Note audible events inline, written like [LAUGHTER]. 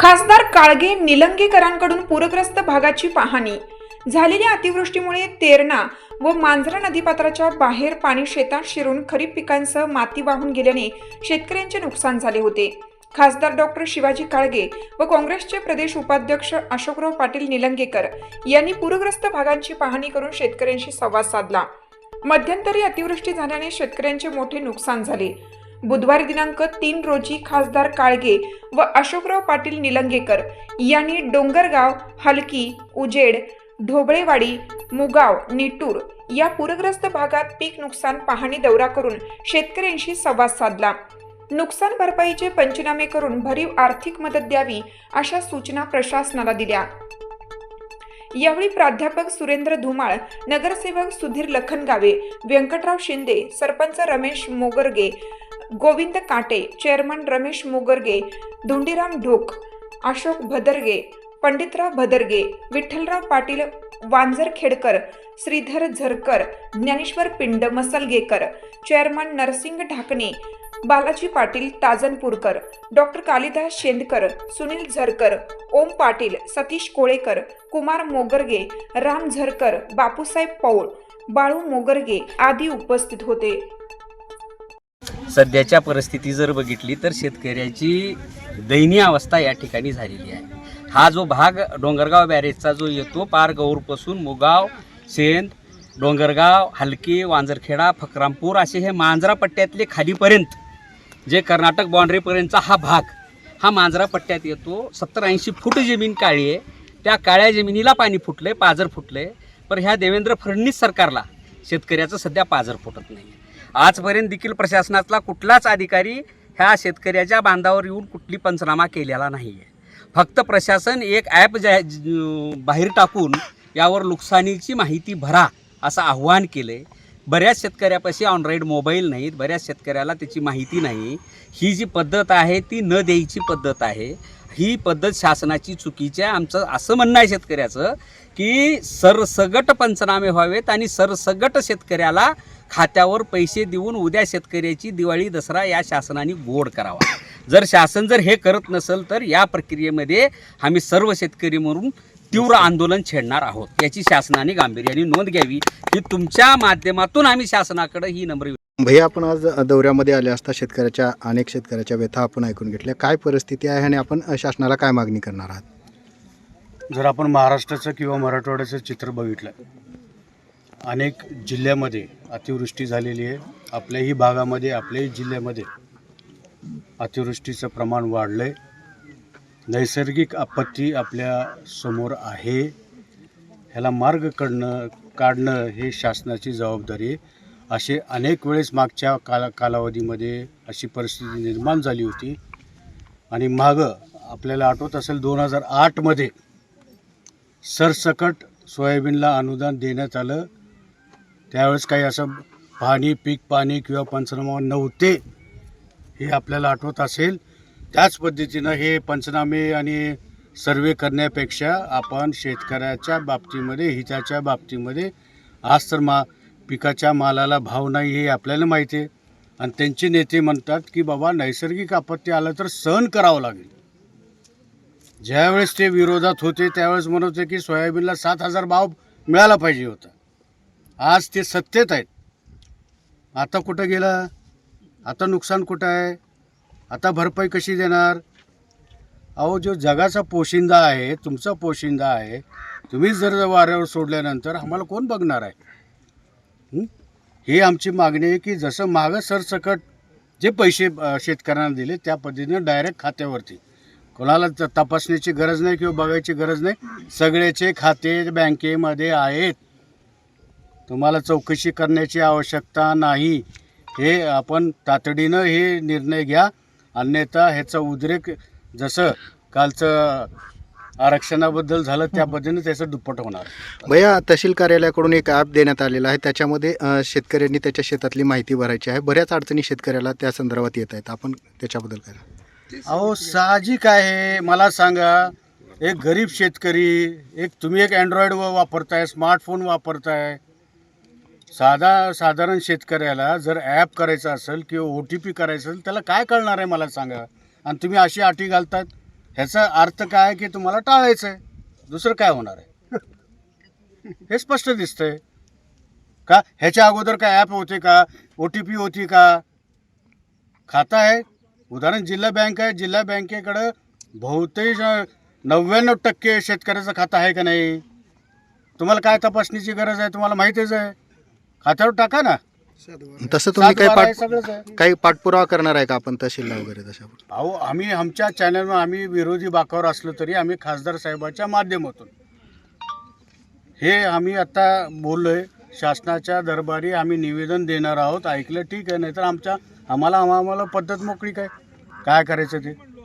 खासदार काळगे निलंगेकरांकडून पूरग्रस्त भागाची पाहणी. झालेल्या अतिवृष्टीमुळे तेरणा व मांजरा नदीपात्राच्या बाहेर पाणी शेतात शिरून खरीप पिकांसह माती वाहून गेल्याने शेतकऱ्यांचे नुकसान झाले होते. खासदार डॉक्टर शिवाजी काळगे व काँग्रेसचे प्रदेश उपाध्यक्ष अशोकराव पाटील निलंगेकर यांनी पूरग्रस्त भागांची पाहणी करून शेतकऱ्यांशी संवाद साधला. मध्यंतरी अतिवृष्टी झाल्याने शेतकऱ्यांचे मोठे नुकसान झाले. बुधवारी दिनांक तीन रोजी खासदार काळगे व अशोकराव पाटील निलंगेकर यांनी डोंगरगाव हलकी उजेड ढोबळेवाडी मुगाव निटूर या पूरग्रस्त भागात पीक नुकसान पाहणी दौरा करून शेतकऱ्यांशी संवाद साधला. नुकसान भरपाईचे पंचनामे करून भरीव आर्थिक मदत द्यावी अशा सूचना प्रशासनाला दिल्या. यावेळी प्राध्यापक सुरेंद्र धुमाळ नगरसेवक Sudhir लखनगावे Vyankatrao Shinde sarpanch Ramesh Mogarge Govind Kate chairman Ramesh Mogarge Dhondiram Dhok Ashok Bhadarge Panditrao Bhadarge Vitthalrao Patil Vanjar Khedkar Shridhar Zarkar Dnyaneshwar Pind Masalgekar chairman Narsing Dhakane Balaji Patil Tajanpurkar doctor Kalidas Shendkar Sunil Zarkar Om Patil Satish Kolekar Kumar Mogarge Ram Zarkar Bapusaheb Paul Balu Mogarge आदी उपस्थित होते. सध्याच्या परिस्थिती जर बघितली तर शेतकऱ्याची दयनीय अवस्था या ठिकाणी झालेली आहे. हा जो भाग डोंगरगाव बॅरेजचा जो येतो पार गौरपासून मुगाव सेंद डोंगरगाव हलकी वांजरखेडा फकरामपूर असे हे मांजरा पट्ट्यातले खालीपर्यंत जे कर्नाटक बाँड्रीपर्यंतचा हा भाग हा मांजरा पट्ट्यात येतो. सत्तर ऐंशी फूट जमीन काळी आहे. त्या काळ्या जमिनीला पाणी फुटलं आहे पाजर आहे पर ह्या देवेंद्र फडणवीस सरकारला शेतकऱ्याचं सध्या पाजर फुटत नाही आजपर्यंत देखील प्रशासनातला कुठलाच अधिकारी ह्या शेतकऱ्याच्या बांधावर येऊन कुठली पंचनामा केलेला नाही आहे फक्त प्रशासन एक ॲप जा ज- बाहेर टाकून यावर नुकसानीची माहिती भरा असं आव्हान केलं आहे बऱ्याच शेतकऱ्यापाशी ऑनराईड मोबाईल नाहीत बऱ्याच शेतकऱ्याला त्याची माहिती नाही. ही जी पद्धत आहे ती न द्यायची पद्धत आहे. ही पद्धत शासनाची चुकीची आहे. आमचं असं म्हणणं आहे शेतकऱ्याचं की सरसगट पंचनामे व्हावेत आणि सरसगट शेतकऱ्याला खात्यावर पैसे देऊन उद्या शेतकऱ्याची दिवाळी दसरा या शासनाने गोड करावा. जर शासन जर हे करत नसेल तर या प्रक्रियेमध्ये आम्ही सर्व शेतकरी म्हणून तीव्र आंदोलन छेडणार आहोत. याची शासनाने गांभीर्याने नोंद घ्यावी. ही तुमच्या माध्यमातून आम्ही शासनाकडे ही नम्र भैया आपण आज दौऱ्यामध्ये आले असता शेतकऱ्याच्या अनेक शेतकऱ्याच्या व्यथा आपण ऐकून घेतल्या. काय परिस्थिती आहे आणि आपण शासनाला काय मागणी करणार आहात? जर आपण महाराष्ट्राचं किंवा मराठवाड्याचं चित्र बघितलं अनेक जिल्ह्यामध्ये अतिवृष्टी झालेली आहे. आपल्याही भागामध्ये आपल्याही जिल्ह्यामध्ये अतिवृष्टीचं प्रमाण वाढलं आहे नैसर्गिक आपत्ती आपल्यासमोर आहे. ह्याला मार्ग काढणं काढणं हे शासनाची जबाबदारी आहे. असे अनेक वेळेस मागच्या काला कालावधीमध्ये अशी परिस्थिती निर्माण झाली होती. आणि मागं आपल्याला आठवत असेल दोन हजार आठमध्ये सरसकट सोयाबीनला अनुदान देण्यात आलं. त्यावेळेस काही असं पाणी पीक पाणी किंवा पंचनामा नव्हते हे आपल्याला आठवत असेल. त्याच पद्धतीनं हे पंचनामे आणि सर्वे करण्यापेक्षा आपण शेतकऱ्याच्या बाबतीमध्ये हिताच्या बाबतीमध्ये आज तर मा पिकाच्या मालाला भाव नाही हे आपल्याला माहिती आहे. आणि त्यांचे नेते म्हणतात की बाबा नैसर्गिक आपत्ती आलं तर सहन करावं लागेल. ज्यावेळेस ते विरोधात होते त्यावेळेस म्हणत होते की सोयाबीनला सात हजार भाव मिळाला पाहिजे होता. आज ते सत्तेत आहेत. आता कुठं गेलं? आता नुकसान कुठं आहे? आता भरपाई कशी देणार? अहो जो जगाचा पोशिंदा आहे तुमचा पोशिंदा आहे तुम्हीच जर वाऱ्यावर सोडल्यानंतर आम्हाला कोण बघणार आहे? ही आमची मागणी आहे की जसं मागं सरसकट जे पैसे शेतकऱ्यांना दिले त्या पद्धतीनं डायरेक्ट खात्यावरती. कोणाला त- तपासण्याची गरज नाही किंवा बघायची गरज नाही सगळ्याचे खाते बँकेमध्ये आहेत. तुम्हाला चौकशी करण्याची आवश्यकता नाही. हे आपण तातडीनं हे निर्णय घ्या. अन्यथा ह्याचा उद्रेक जसं कालचं आरक्षणाबद्दल झालं त्या पद्धतीनं त्याचं दुप्पट होणार. भैया तहसील कार्यालयाकडून एक ॲप देण्यात आलेला आहे. त्याच्यामध्ये शेतकऱ्यांनी त्याच्या शेतातली माहिती भरायची आहे. बऱ्याच अडचणी शेतकऱ्याला त्या संदर्भात येत आहेत. आपण त्याच्याबद्दल काय अहो साहजिक आहे. मला सांगा एक गरीब शेतकरी एक तुम्ही एक अँड्रॉइड वापरताय स्मार्टफोन वापरताय. साधा साधारण शेतकऱ्याला जर ॲप करायचं असेल किंवा ओ टी पी करायचं असेल त्याला काय कळणार आहे मला सांगा? आणि तुम्ही अशी अटी घालतात? ह्याचा अर्थ काय की तुम्हाला टाळायचं आहे दुसरं काय होणार आहे? [LAUGHS] हे स्पष्ट दिसतंय. का? ह्याच्या अगोदर काय ॲप होते का? ओ टी पी होती का? खातं आहे. उदाहरण जिल्हा बँक आहे. जिल्हा बँकेकडं बहुतेक नव्याण्णव टक्के शेतकऱ्याचं खातं आहे का नाही? तुम्हाला काय तपासणीची गरज आहे? तुम्हाला माहितीच आहे. खात्यावर टाका ना. तसं तुम्ही काही सातबारा आहे, पाठ आहे. काही पाठपुरावा करणार आहे का आपण तहसीलला वगैरे तशा अहो आम्ही आमच्या चॅनलवर आम्ही विरोधी बाकावर असलो तरी आम्ही खासदार साहेबाच्या माध्यमातून. हे आम्ही आता बोललोय शासनाच्या दरबारी आम्ही निवेदन देणार आहोत ऐकलं ठीक आहे नाहीतर आमच्या आम्हाला आम्हाला पद्धत मोकळी काय? काय करायचं ते?